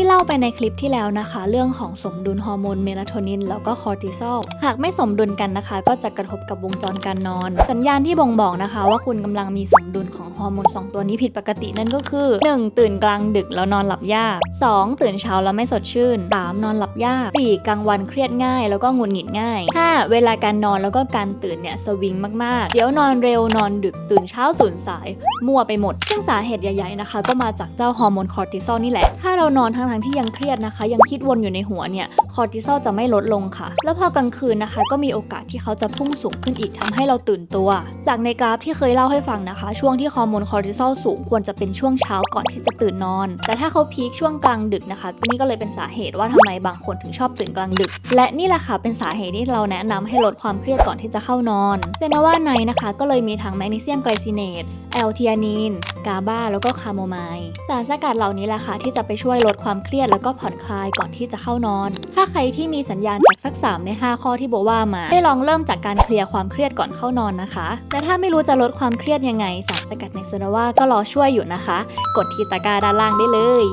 ที่เล่าไปในคลิปที่แล้วนะคะ เรื่องของสมดุลฮอร์โมนเมลาโทนินแล้วก็คอร์ติซอลหากไม่สมดุลกันนะคะ ก็จะกระทบกับวงจรการนอน สัญญาณที่บ่งบอกนะคะ ว่าคุณกำลังมีสมดุลของฮอร์โมน2 ตัวนี้ผิดปกตินั่นก็คือ 1. ตื่นกลางดึกแล้วนอนหลับยาก 2. ตื่นเช้าแล้วไม่สดชื่น 3. นอนหลับยาก 4. กลางวันเครียดง่าย แล้วก็หงุดหงิดง่าย 5. เวลาการนอนแล้วก็การตื่นเนี่ยสวิงมากๆ เดี๋ยวนอนเร็วนอนดึกตื่นเช้าตื่นสาย มั่วไปหมด ซึ่งสาเหตุใหญ่ๆนะคะ ก็มาจากเจ้าฮอร์โมนคอร์ติซอลนี่แหละถ้า เรานอนทั้งๆที่ยังเครียดนะคะ ยังคิดวนอยู่ในหัวเนี่ยคอร์ติซอลจะไม่ลดลงค่ะ แล้วพอกลางคืนนะคะ ก็มีโอกาสที่เขาจะพุ่งสูงขึ้นอีกทำให้เราตื่นตัว จากในกราฟที่เคยเล่าให้ฟังนะคะ ช่วงที่ฮอร์โมนคอร์ติซอลสูงควรจะเป็นช่วงเช้าก่อนที่จะตื่นนอน แต่ถ้าเขาพีคช่วงกลางดึกนะคะนี่ก็เลยเป็นสาเหตุว่าทำไมบางคนถึงชอบตื่นกลางดึก และนี่แหละค่ะเป็นสาเหตุที่เราแนะนำให้ลดความเครียดก่อนที่จะเข้านอนเซนาว่าไนนะคะก็เลยมีทั้งแมกนีเซียมไกลซิเนตแอลเทียนีนกาบาแล้วก็คาโมไมล์สารสกัดเหล่านี้แหละค่ะที่จะไปช่วย่วยลดความเครียดแล้วก็ผ่อนคลายก่อนที่จะเข้านอน ถ้าใครที่มีสัญญาณจากสัก 3 ใน 5 ข้อที่โบว่ามา ให้ลองเริ่มจากการเคลียร์ความเครียดก่อนเข้านอนนะคะและถ้าไม่รู้จะลดความเครียดยังไงสารสกัดในเซราว่าก็รอช่วยอยู่นะคะ กดที่ตะกาด้านล่างได้เลย